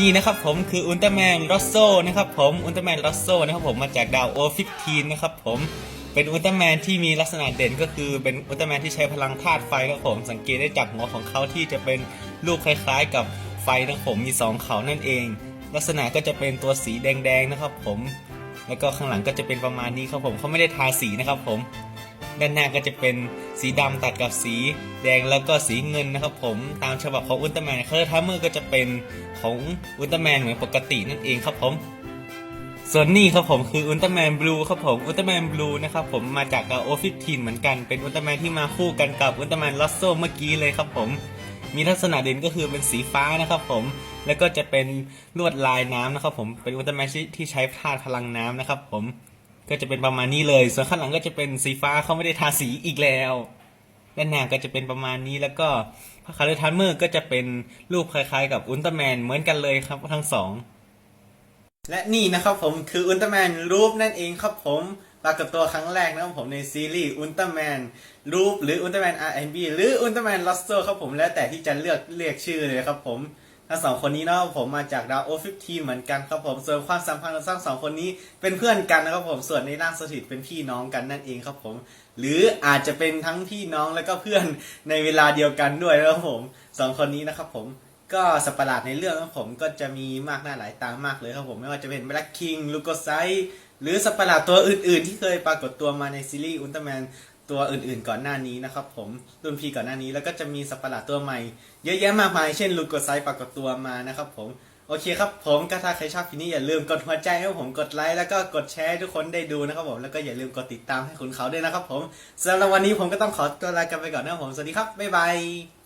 นี่นะครับผมคืออุลตร้าแมนลอสโซนะครับผมอุลตร้าแมนลอสโซนะครับผมมาจากดาวโอฟิฟทีนนะครับผมเป็นอุลตร้าแมนที่มีลักษณะเด่นก็คือเป็นอุลตร้าแมนที่ใช้พลังธาตุไฟนะครับผมสังเกตได้จากหัวของเขาที่จะเป็นรูปคล้ายๆ กับไฟนะครับผมมีสองเขานั่นเอง ลักษณะก็จะเป็นตัวสีแดงๆนะครับผมแล้วก็ข้างหลังก็จะเป็นประมาณนี้ครับผมเขาไม่ได้ทาสีนะครับผม ด้านหน้าก็จะเป็นสีดำตัดกับสีแดงแล้วก็สีเงินนะครับผมตามฉบับของอุลตร้าแมนเคอร์ทัมเมอร์ก็จะเป็นของอุลตร้าแมนเหมือนปกตินั่นเองครับผมส่วนนี้ครับผมคืออุลตร้าแมนบลูครับผมอุลตร้าแมนบลูนะครับผมมาจากโอฟิทีนเหมือนกันเป็นอุลตร้าแมนที่มาคู่กันกับอุลตร้าแมนลอสโซเมื่อกี้เลยครับผมมีลักษณะเด่นก็คือเป็นสีฟ้านะครับผมแล้วก็จะเป็นลวดลายน้ำนะครับผมเป็นอุลตร้าแมนที่ที่ใช้ธาตุพลังน้ำนะครับผม ก็จะเป็นประมาณนี้เลย ส่วนข้างหลังก็จะเป็นสีฟ้าเขาไม่ได้ทาสีอีกแล้วด้านหน้าก็จะเป็นประมาณนี้แล้วก็พระคาร์ทันเมอร์ก็จะเป็นรูปคล้ายๆ กับอุลตร้าแมนเหมือนกันเลยครับทั้งสองและนี่นะครับผมคืออุลตร้าแมนรูปนั่นเองครับผมปรากฏตัวครั้งแรกนะครับผมในซีรีส์อุลตร้าแมนรูปหรืออุลตร้าแมน R&B หรืออุลตร้าแมนลอสโตครับผมแล้วแต่ที่จะเลือกเรียกชื่อเลยครับผม ทั้งสองคนนี้นะครับผมมาจากดาวโอฟิฟทีเหมือนกันครับผมส่วนความสัมพันธ์ของทั้งสองคนนี้เป็นเพื่อนกันนะครับผมส่วนในร่างสถิตเป็นพี่น้องกันนั่นเองครับผม หรืออาจจะเป็นทั้งพี่น้องแล้วก็เพื่อนในเวลาเดียวกันด้วยนะครับผมสองคนนี้นะครับผมก็สัตว์ปหลาดในเรื่องของผมก็จะมีมากหน้าหลายตามากเลยครับผมไม่ว่าจะเป็นแบล็ k คิงลูโกไซหรือสัตว์ปหลาดตัวอื่นๆ ที่เคยปรากฏตัวมาในซีรีส์อุลตร้าแมน ตัวอื่นๆก่อนหน้านี้นะครับผมรุ่นพีก่อนหน้านี้แล้วก็จะมีสัตว์ประหลาดตัวใหม่ เยอะแยะมากมายเช่นลูโกไซปรากฏตัวมานะครับผมโอเคครับผมก็ถ้าใครชอบคลิปนี้อย่าลืมกดหัวใจให้ผมกดไลค์แล้วก็กดแชร์ให้ทุกคนได้ดูนะครับผมแล้วก็อย่าลืมกดติดตามให้คุณเขาด้วยนะครับผมสำหรับวันนี้ผมก็ต้องขอตัวลากันไปก่อนนะครับผมสวัสดีครับบ๊ายบาย